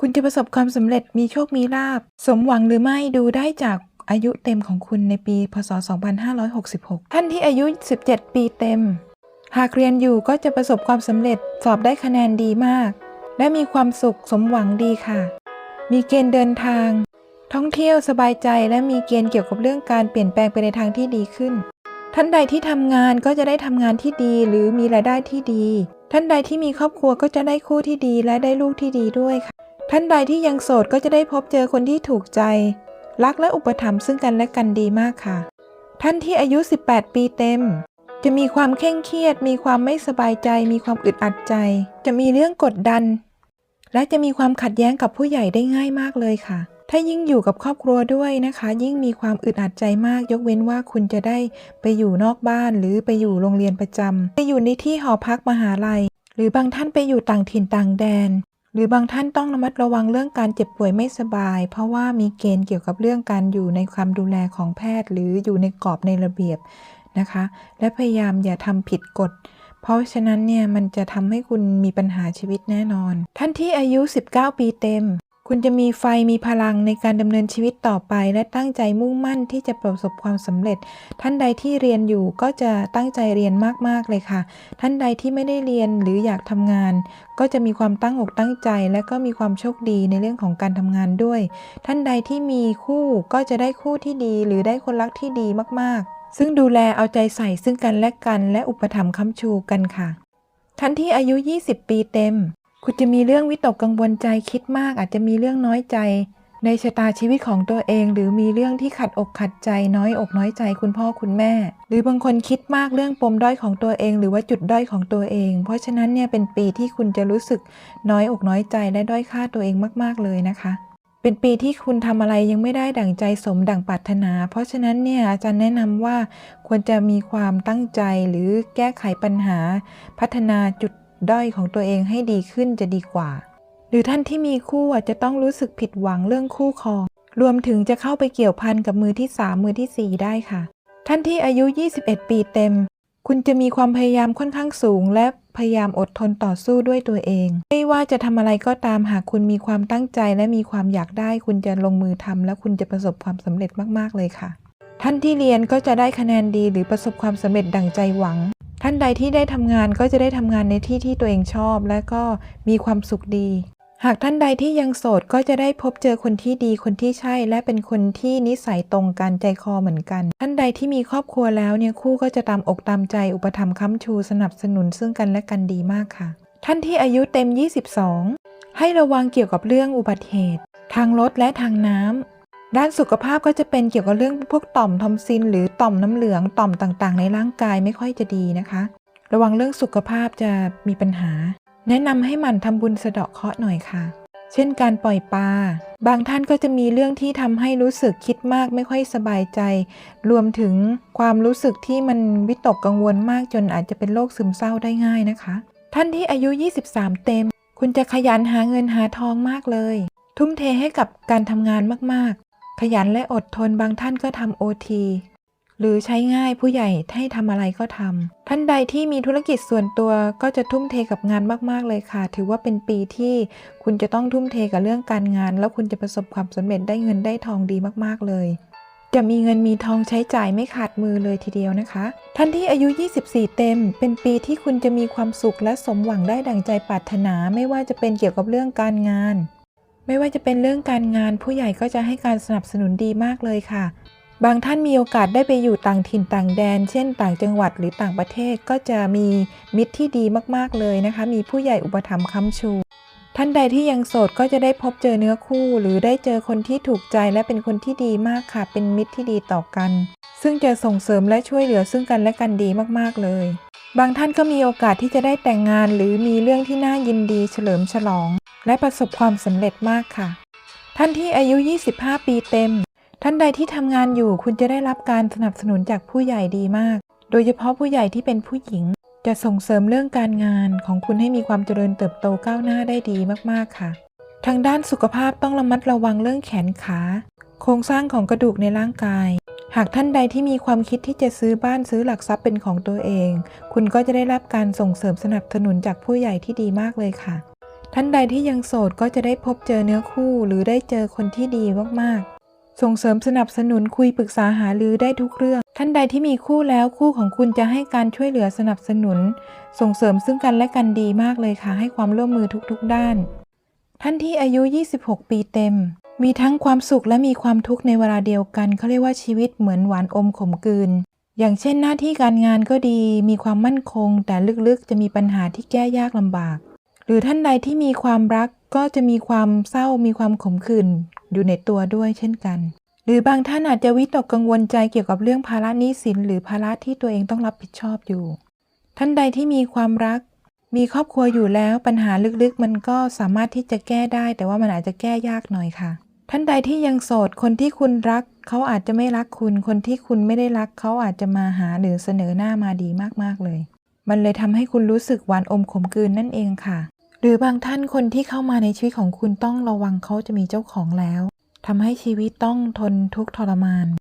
คุณจะประสบความสำเร็จมีโชคมีลาบ สมหวังหรือไม่ดูได้จากอายุเต็มของคุณในปี พศ 2566 ท่านที่อายุ 17 ปีเต็ม หากเรียนอยู่ก็จะประสบความสำเร็จสอบได้คะแนนดีมาก และมีความสุขสมหวังดีค่ะ มีเกณฑ์เดินทาง ท่องเที่ยวสบายใจและมีเกณฑ์เกี่ยวกับเรื่องการเปลี่ยนแปลงไปในทางที่ดีขึ้น ท่านใดที่ทำงานก็จะได้ทำงานที่ดีหรือมีรายได้ที่ดี ท่านใดที่มีครอบครัวก็จะได้คู่ที่ดีและได้ลูกที่ดีด้วยค่ะ ท่านใดที่ยังโสดก็จะได้พบเจอคนที่ถูกใจ รักและอุปถัมภ์ซึ่งกันและกันดีมากค่ะ ท่านที่อายุ 18 ปีเต็ม จะมีความเคร่งเครียด มีความไม่สบายใจ มีความอึดอัดใจ จะมีเรื่องกดดัน และจะมีความขัดแย้งกับผู้ใหญ่ได้ง่ายมากเลยค่ะ ถ้ายิ่งอยู่กับครอบครัวด้วยนะคะ ยิ่งมีความอึดอัดใจมาก ยกเว้นว่าคุณจะได้ไปอยู่นอกบ้านหรือไปอยู่โรงเรียนประจำไปอยู่ในที่หอพักมหาลัย หรือบางท่านไปอยู่ต่างถิ่นต่างแดน หรือบางท่านต้องระมัดระวังเรื่องการเจ็บป่วยไม่สบาย เพราะว่ามีเกณฑ์เกี่ยวกับเรื่องการอยู่ในความดูแลของแพทย์ หรืออยู่ในกรอบในระเบียบนะคะ และพยายามอย่าทำผิดกฎ เพราะฉะนั้นเนี่ยมันจะทำให้คุณมีปัญหาชีวิตแน่นอน ท่านที่อายุ 19 ปีเต็ม คุณจะมีไฟมีพลังในการดำเนินชีวิตต่อไป และตั้งใจมุ่งมั่นที่จะประสบความสำเร็จ ท่านใดที่เรียนอยู่ก็จะตั้งใจเรียนมากๆเลยค่ะ ท่านใดที่ไม่ได้เรียนหรืออยากทำงาน ก็จะมีความตั้งอกตั้งใจ และก็มีความโชคดีในเรื่องของการทำงานด้วย ท่านใดที่มีคู่ก็จะได้คู่ที่ดี หรือได้คนรักที่ดีมากๆ ซึ่งดูแลเอาใจใส่ซึ่งกันและกัน และอุปถัมภ์ค้ำชูกันค่ะ ท่านที่อายุ 20 ปีเต็ม คุณจะมีเรื่องวิตกกังวลใจคิดมากอาจจะมีเรื่องน้อยใจ ในชะตาชีวิตของตัวเอง หรือมีเรื่องที่ขัดอกขัดใจน้อยอกน้อยใจคุณพ่อคุณแม่ หรือบางคนคิดมากเรื่องปมด้อยของตัวเอง หรือว่าจุดด้อยของตัวเอง เพราะฉะนั้นเนี่ยเป็นปีที่คุณจะรู้สึกน้อยอกน้อยใจและด้อยค่าตัวเองมาก ๆเลยนะคะเป็นปีที่คุณทำอะไรยังไม่ได้ดั่งใจสมดั่งปรารถนา เพราะฉะนั้นเนี่ยอาจารย์แนะนำว่าควรจะมีความตั้งใจหรือแก้ไขปัญหา พัฒนาจุด ด้อยของตัวเองให้ดีขึ้นจะดีกว่า หรือท่านที่มีคู่อาจจะต้องรู้สึกผิดหวังเรื่องคู่ครอง รวมถึงจะเข้าไปเกี่ยวพันกับมือที่ 3 มือทีสี่ 4 ได้ค่ะ ท่านที่อายุ 21 ปีเต็ม คุณจะมีความพยายามค่อนข้างสูง และพยายามอดทนต่อสู้ด้วยตัวเอง ไม่ว่าจะทำอะไรก็ตามหากคุณมีความตั้งใจและมีความอยากได้ คุณจะลงมือทำและคุณจะประสบความสำเร็จมากๆเลยค่ะ ท่านที่เรียนก็จะได้คะแนนดีหรือประสบความสำเร็จดั่งใจหวัง ท่านใดที่ได้ทำงานก็จะได้ทำงานในที่ที่ตัวเองชอบ และก็มีความสุขดี หากท่านใดที่ยังโสดก็จะได้พบเจอคนที่ดีคนที่ใช่ และเป็นคนที่นิสัยตรงกันใจคอเหมือนกัน ท่านใดที่มีครอบครัวแล้วเนี่ยคู่ก็จะตามอกตามใจอุปถัมภ์ค้ำชูสนับสนุนซึ่งกันและกันดีมากค่ะ ท่านที่อายุเต็ม 22 ให้ระวังเกี่ยวกับเรื่องอุบัติเหตุ ทางรถและทางน้ำ ด้านสุขภาพก็จะเป็นเกี่ยวกับเรื่องพวกต่อมทอมซิน หรือต่อมน้ำเหลืองต่อมต่างๆ ในร่างกายไม่ค่อยจะดีนะคะ ระวังเรื่องสุขภาพจะมีปัญหา แนะนำให้หมั่นทำบุญสะเดาะเคราะห์หน่อยค่ะ เช่นการปล่อยปลา บางท่านก็จะมีเรื่องที่ทำให้รู้สึกคิดมากไม่ค่อยสบายใจ รวมถึงความรู้สึกที่มันวิตกกังวลมากจนอาจจะเป็นโรคซึมเศร้าได้ง่ายนะคะ ท่านที่อายุ 23 เต็ม คุณจะขยันหาเงินหาทองมากเลย ทุ่มเทให้กับการทำงานมากๆ ขยันและอดทนบางท่านก็ทำโอทีหรือใช้ง่ายผู้ใหญ่ให้ทำอะไรก็ทำท่านใดที่มีธุรกิจส่วนตัวก็จะทุ่มเทกับงานมาก ๆ เลยค่ะ ถือว่าเป็นปีที่คุณจะต้องทุ่มเทกับเรื่องการงาน แล้วคุณจะประสบความสำเร็จได้เงินได้ทองดีมาก ๆ เลย จะมีเงินมีทองใช้จ่ายไม่ขาดมือเลยทีเดียวนะคะ ท่านที่อายุ 24 เต็ม เป็นปีที่คุณจะมีความสุขและสมหวังได้ดังใจปรารถนาไม่ว่าจะเป็นเกี่ยวกับเรื่องการงาน ไม่ว่าจะเป็นเรื่องการงานผู้ใหญ่ก็จะให้การสนับสนุนดีมากเลยค่ะ บางท่านมีโอกาสได้ไปอยู่ต่างถิ่นต่างแดน เช่น ต่างจังหวัดหรือต่างประเทศก็จะมีมิตรที่ดีมากๆเลยนะคะ มีผู้ใหญ่อุปถัมภ์ค้ำชู ท่านใดที่ยังโสดก็จะได้พบเจอเนื้อคู่ หรือได้เจอคนที่ถูกใจและเป็นคนที่ดีมากค่ะ เป็นมิตรที่ดีต่อกัน ซึ่งจะส่งเสริมและช่วยเหลือซึ่งกันและกันดีมากๆเลย บางท่านก็มีโอกาสที่จะได้แต่งงาน หรือมีเรื่องที่น่ายินดีเฉลิมฉลอง และประสบความสำเร็จมากค่ะ ท่านที่อายุ 25 ปีเต็ม ท่านใดที่ทำงานอยู่คุณจะได้รับการสนับสนุนจากผู้ใหญ่ดีมาก โดยเฉพาะผู้ใหญ่ที่เป็นผู้หญิง จะส่งเสริมเรื่องการงานของคุณให้มีความเจริญเติบโตก้าวหน้าได้ดีมากๆค่ะ ทางด้านสุขภาพต้องระมัดระวังเรื่องแขนขา โครงสร้างของกระดูกในร่างกาย หากท่านใดที่มีความคิดที่จะซื้อบ้านซื้อหลักทรัพย์เป็นของตัวเอง คุณก็จะได้รับการส่งเสริมสนับสนุนจากผู้ใหญ่ที่ดีมากเลยค่ะ ท่านใดที่ยังโสดก็จะได้พบเจอเนื้อคู่หรือได้เจอคนที่ดีมากๆ ส่งเสริมสนับสนุนคุยปรึกษาหารือได้ทุกเรื่อง ท่านใดที่มีคู่แล้วคู่ของคุณจะให้การช่วยเหลือสนับสนุน ส่งเสริมซึ่งกันและกันดีมากเลยค่ะ ให้ความร่วมมือทุกๆ ด้าน ท่านที่อายุ 26 ปีเต็ม มีทั้งความสุขและมีความทุกข์ในเวลาเดียวกันเขาเรียกว่าชีวิตเหมือนหวานอมขมกลืนอย่างเช่นหน้าที่การงานก็ดี มีความมั่นคง แต่ลึกๆ จะมีปัญหาที่แก้ยากลำบาก หรือท่านใดที่มีความรักก็จะมีความเศร้ามีความขมขื่นอยู่ในตัวด้วยเช่นกัน หรือบางท่านอาจจะวิตกกังวลใจเกี่ยวกับเรื่องภาระหนี้สิน หรือภาระที่ตัวเองต้องรับผิดชอบอยู่ ท่านใดที่มีความรัก มีครอบครัวอยู่แล้วปัญหาลึกๆ มันก็สามารถที่จะแก้ได้ แต่ว่ามันอาจจะแก้ยากหน่อยค่ะ ท่านใดที่ยังโสดคนที่คุณรัก เขาอาจจะไม่รักคุณ คนที่คุณไม่ได้รักเขาอาจจะมาหาหรือเสนอหน้ามาดีมากๆเลย มันเลยทำให้คุณรู้สึกหวานอมขมกืนนั่นเองค่ะ หรือบางท่านคนที่เข้ามาในชีวิตของคุณต้องระวังเขาจะมีเจ้าของแล้วทำให้ชีวิตต้องทนทุกข์ทรมาน